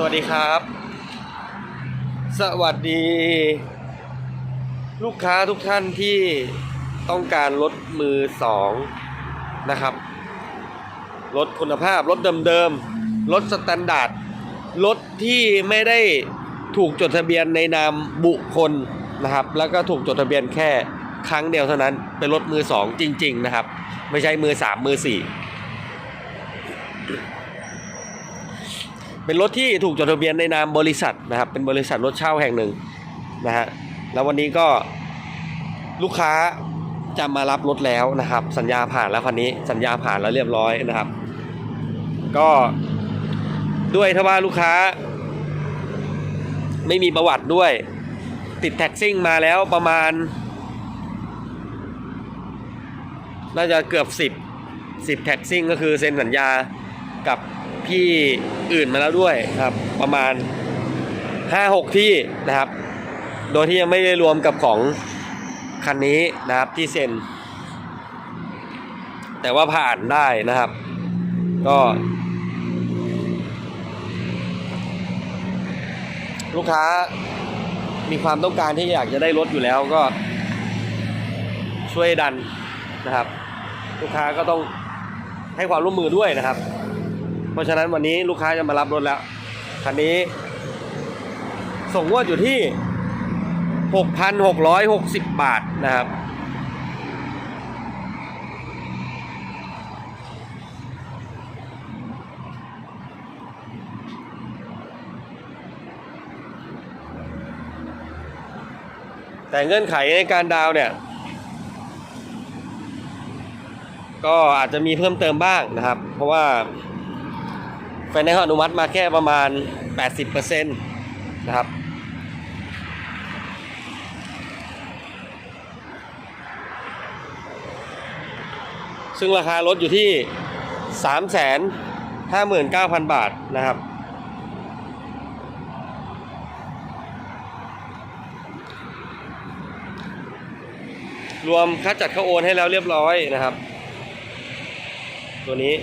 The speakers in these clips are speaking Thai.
สวัสดีครับ สวัสดี ลูกค้าทุกท่านที่ต้องการรถมือสองนะครับรถคุณภาพรถเดิมๆรถสแตนดาร์ดรถที่ไม่ได้ถูกจดทะเบียนในนามบุคคลนะครับ แล้วก็ถูกจดทะเบียนแค่ครั้งเดียวเท่านั้นเป็นรถมือสองจริง ๆ นะครับ ไม่ใช่มือสามมือสี่ เป็นรถที่ถูกจดทะเบียนในนามบริษัทนะครับ เป็นบริษัทรถเช่าแห่งหนึ่งนะฮะแล้ววันนี้ก็ลูกค้าจะมารับรถแล้วนะครับ สัญญาผ่านแล้วคันนี้สัญญาผ่านแล้วเรียบร้อยนะครับ ก็ด้วยถ้าว่าลูกค้า ไม่มีประวัติด้วย ติดแท็กซิ่งมาแล้วประมาณ น่าจะเกือบ 10 10แท็กซิ่งก็คือเซ็นสัญญากับ พี่อื่นมาแล้วด้วยครับ ประมาณ 5-6 ที่นะครับ โดยที่ยังไม่ได้รวมกับของคันนี้นะครับที่เซ็น แต่ว่าผ่านได้นะครับ ก็ลูกค้ามีความต้องการที่อยากจะได้รถอยู่แล้วก็ช่วยดันนะครับ ลูกค้าก็ต้องให้ความร่วมมือด้วยนะครับ ราะฉะนั้นวันนี้ลูกค้าจะมารับรถแล้ว คันนี้ ส่งงวดอยู่ที่ 6,660 บาทนะครับ แต่เงื่อนไขในการดาวเนี่ยก็อาจจะมีเพิ่มเติมบ้างนะครับ เพราะว่า ไฟแนนซ์อนุมัติมาแค่ประมาณ 80%นะครับซึ่งราคารถอยู่ที่ 359,000 บาทนะครับ รวมค่าจัดค่าโอนให้แล้วเรียบร้อยนะครับ ตัวนี้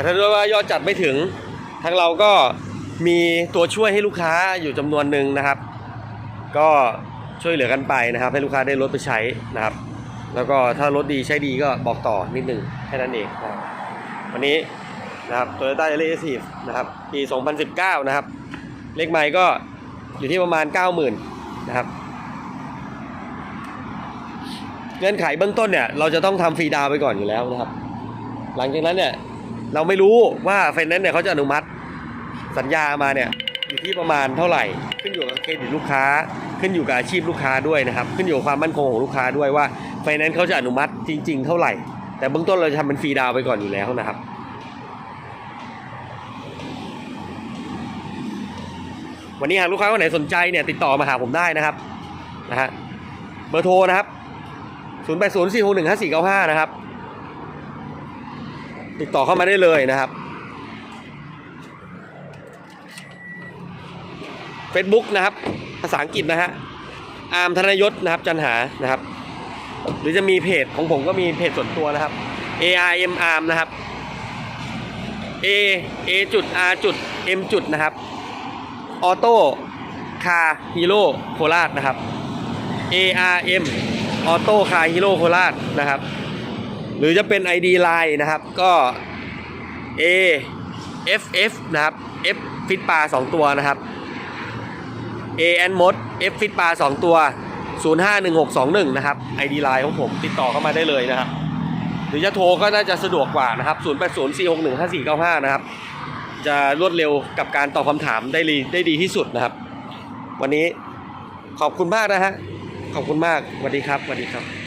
แต่ถ้าด้วยว่ายอดจัดไม่ถึงทางเราก็มีตัวช่วยให้ลูกค้าอยู่จำนวนหนึ่งนะครับ ก็ช่วยเหลือกันไปนะครับ ให้ลูกค้าได้รถไปใช้นะครับ แล้วก็ถ้ารถดีใช้ดีก็บอกต่อนิดหนึ่งแค่นั้นเองนะวันนี้นะครับ Toyota r a c e นะครับปี 2019 นะครับ เลขไมล์ก็อยู่ที่ประมาณ 90,000 นะครับเงื่อนไขเบื้องต้นเนี่ยเราจะต้องทำฟรีดาวไปก่อนอยู่แล้วนะครับ หลังจากนั้นเนี่ย เราไม่รู้ว่าไฟแนนซ์เนี่ยเขาจะอนุมัติสัญญามาเนี่ยอยู่ที่ประมาณเท่าไหร่ ขึ้นอยู่กับเครดิตลูกค้า ขึ้นอยู่กับอาชีพลูกค้าด้วยนะครับ ขึ้นอยู่กับความมั่นคงของลูกค้าด้วยว่าไฟแนนซ์เขาจะอนุมัติจริง ๆ เท่าไหร่ แต่เบื้องต้นเราจะทำเป็นฟรีดาวไปก่อนอยู่แล้วนะครับวันนี้หากลูกค้าคนไหนสนใจเนี่ยติดต่อมาหาผมได้นะครับนะฮะเบอร์โทรนะครับ 0 8 0 4 6 1 5 4 9 5 นะครับ ติดต่อเข้ามาได้เลยนะครับ Facebook นะครับ ภาษาอังกฤษนะฮะอาร์มธนยศนะครับจันหานะครับ หรือจะมีเพจของผมก็มีเพจส่วนตัวนะครับ A R M Arm นะครับ A A จุด R จุด M จุดนะครับออโต้คาฮีโร่โคราชนะครับ A R M ออโต้คาฮีโร่โคราชนะครับ หรือจะเป็น ID Line นะครับก็ A F F นะครับ F ฟิตปลา2ตัวนะครับ A N Mod F ฟิตปลา2ตัว 051621 นะครับ ID Line ของผมติดต่อเข้ามาได้เลยนะครับ หรือจะโทรก็น่าจะสะดวกกว่านะครับ 0804615495 นะครับ จะรวดเร็วกับการตอบคำถามได้ดีได้ดีที่สุดนะครับ วันนี้ขอบคุณมากนะฮะขอบคุณมากสวัสดีครับสวัสดีครับ